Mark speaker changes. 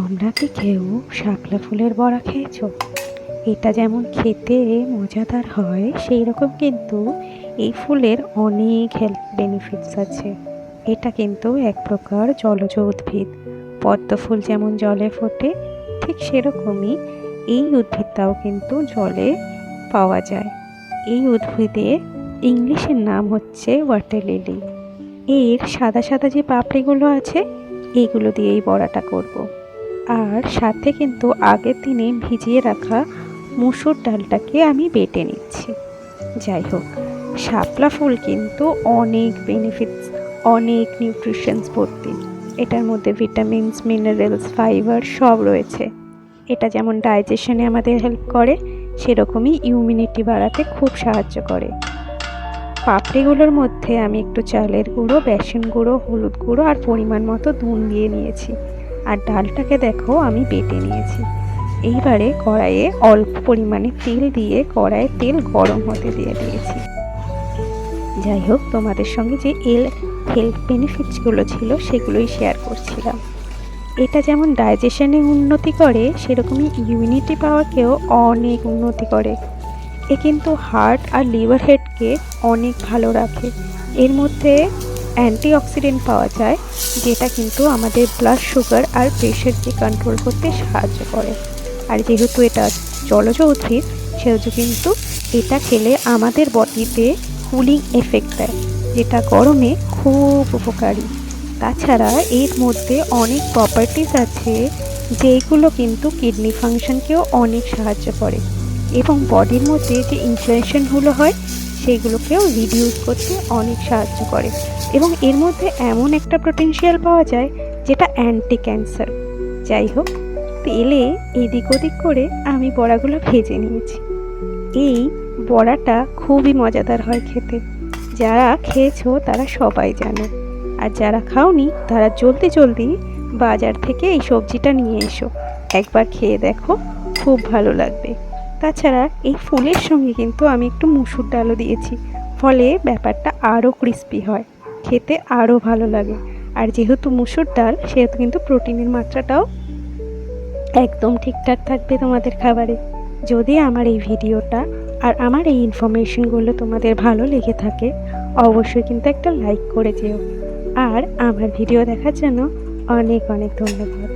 Speaker 1: তোমরা কি কেউ শাপলা ফুলের বড়া খেয়েছো? এটা যেমন খেতে মজাদার হয় সেই রকম কিন্তু এই ফুলের অনেক হেলথ বেনিফিটস আছে। এটা কিন্তু এক প্রকার জলজ উদ্ভিদ। পদ্ম ফুল যেমন জলে ফোটে, ঠিক সেরকমই এই উদ্ভিদটাও কিন্তু জলে পাওয়া যায়। এই উদ্ভিদে ইংলিশের নাম হচ্ছে ওয়াটার লিলি এর সাদা সাদা যে পাপড়িগুলো আছে এইগুলো দিয়ে এই বড়াটা করব। আর সাথে কিন্তু আগের দিনে ভিজিয়ে রাখা মুসুর ডালটাকে আমি বেটে নিচ্ছি। যাই হোক, শাপলা ফুল কিন্তু অনেক বেনিফিটস অনেক নিউট্রিশনস ভর্তি। এটার মধ্যে ভিটামিনস মিনারেলস ফাইবার সব রয়েছে। এটা যেমন ডাইজেশনে আমাদের হেল্প করে, সেরকমই ইমিউনিটি বাড়াতে খুব সাহায্য করে। পাপড়িগুলোর মধ্যে আমি একটু চালের গুঁড়ো, বেসন গুঁড়ো, হলুদ গুঁড়ো আর পরিমাণ মতো নুন দিয়ে নিয়েছি। আর ডালটাকে দেখো, আমি বেটে নিয়েছি। এইবারে কড়াইয়ে অল্প পরিমাণে তেল দিয়ে কড়াইয়ে তেল গরম হতে দিয়ে দিয়েছি। যাই হোক, তোমাদের সঙ্গে যে এল হেলথ বেনিফিটসগুলো ছিল, সেগুলোই শেয়ার করছিলাম। এটা যেমন ডাইজেশনে উন্নতি করে, সেরকমই ইমিউনিটি পাওয়ারকেও অনেক উন্নতি করে। এ কিন্তু হার্ট আর লিভার হেডকে অনেক ভালো রাখে। এর মধ্যে অ্যান্টিঅক্সিডেন্ট পাওয়া যায়, যেটা কিন্তু আমাদের ব্লাড সুগার আর প্রেশারকে কন্ট্রোল করতে সাহায্য করে। আর যেহেতু এটা জলজ উদ্ভিদ, সেহেতু কিন্তু এটা খেলে আমাদের বডিতে কুলিং এফেক্ট দেয়, যেটা গরমে খুব উপকারী। তাছাড়া এর মধ্যে অনেক প্রপার্টিস আছে যেগুলো কিন্তু কিডনি ফাংশনকেও অনেক সাহায্য করে। এবং বডির মধ্যে যে ইনফ্লেশনগুলো হয় সেইগুলোকেও রিডিউস করতে অনেক সাহায্য করে। এবং এর মধ্যে এমন একটা পোটেনশিয়াল পাওয়া যায়, যেটা অ্যান্টি ক্যান্সার যাই হোক তেলে এদিক ওদিক করে আমি বড়াগুলো ভেজে নিয়েছি। এই বড়াটা খুবই মজাদার হয় খেতে। যারা খেয়েছো তারা সবাই জানে। আর যারা খাওনি, তারা জলদি জলদি বাজার থেকে এই সবজিটা নিয়ে এসো। একবার খেয়ে দেখো, খুব ভালো লাগবে। তাছাড়া এই ফুলের সঙ্গে কিন্তু আমি একটু মুসুর ডালও দিয়েছি। ফলে ব্যাপারটা আরও ক্রিস্পি হয়, খেতে আরও ভালো লাগে। আর যেহেতু মুসুর ডাল, সেহেতু কিন্তু প্রোটিনের মাত্রাটাও একদম ঠিকঠাক থাকবে তোমাদের খাবারে। যদি আমার এই ভিডিওটা আর আমার এই ইনফরমেশনগুলো তোমাদের ভালো লেগে থাকে, অবশ্যই কিন্তু একটা লাইক করে যেও। আর আমার ভিডিও দেখার জন্য অনেক অনেক ধন্যবাদ।